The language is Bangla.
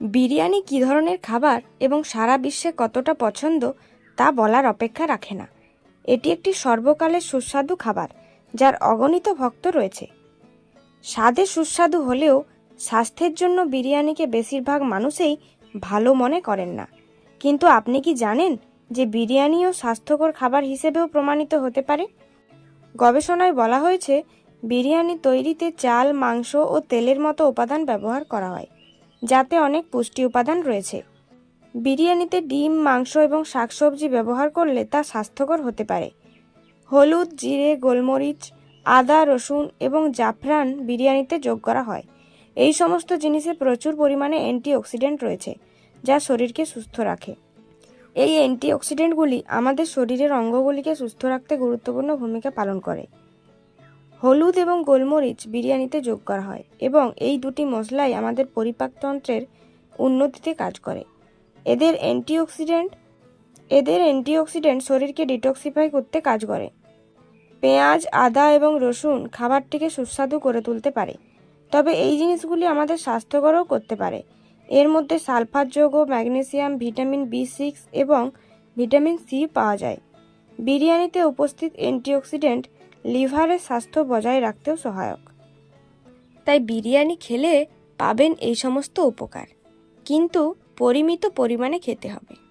বিরিয়ানি কী ধরনের খাবার এবং সারা বিশ্বে কতটা পছন্দ তা বলার অপেক্ষা রাখে না। এটি একটি সর্বকালের সুস্বাদু খাবার, যার অগণিত ভক্ত রয়েছে। স্বাদে সুস্বাদু হলেও স্বাস্থ্যের জন্য বিরিয়ানিকে বেশিরভাগ মানুষেই ভালো মনে করেন না। কিন্তু আপনি কি জানেন যে বিরিয়ানিও স্বাস্থ্যকর খাবার হিসেবেও প্রমাণিত হতে পারে? গবেষণায় বলা হয়েছে, বিরিয়ানি তৈরিতে চাল, মাংস ও তেলের মতো উপাদান ব্যবহার করা হয়। যাতে অনেক পুষ্টি উপাদান রয়েছে। বিরিয়ানিতে ডিম, মাংস এবং শাকসবজি ব্যবহার করলে তা স্বাস্থ্যকর হতে পারে। হলুদ, জিরে, গোলমরিচ, আদা, রসুন এবং জাফরান বিরিয়ানিতে যোগ করা হয়। এই সমস্ত জিনিসে প্রচুর পরিমাণে অ্যান্টিঅক্সিডেন্ট রয়েছে, যা শরীরকে সুস্থ রাখে। এই অ্যান্টিঅক্সিডেন্টগুলি আমাদের শরীরের অঙ্গগুলিকে সুস্থ রাখতে গুরুত্বপূর্ণ ভূমিকা পালন করে। হলুদ এবং গোলমরিচ বিরিয়ানিতে যোগ করা হয় এবং এই দুটি মশলাই আমাদের পরিপাকতন্ত্রের উন্নতিতে কাজ করে। এদের অ্যান্টিঅক্সিডেন্ট এদের অ্যান্টিঅক্সিডেন্ট শরীরকে ডিটক্সিফাই করতে কাজ করে। পেঁয়াজ, আদা এবং রসুন খাবারটিকে সুস্বাদু করে তুলতে পারে। তবে এই জিনিসগুলি আমাদের স্বাস্থ্যকরও করতে পারে। এর মধ্যে সালফার যৌগ ম্যাগনেসিয়াম, ভিটামিন বি সিক্স এবং ভিটামিন সি পাওয়া যায়। বিরিয়ানিতে উপস্থিত অ্যান্টিঅক্সিডেন্ট লিভারের স্বাস্থ্য বজায় রাখতেও সহায়ক। তাই বিরিয়ানি খেলে পাবেন এই সমস্ত উপকার। কিন্তু পরিমিত পরিমাণে খেতে হবে।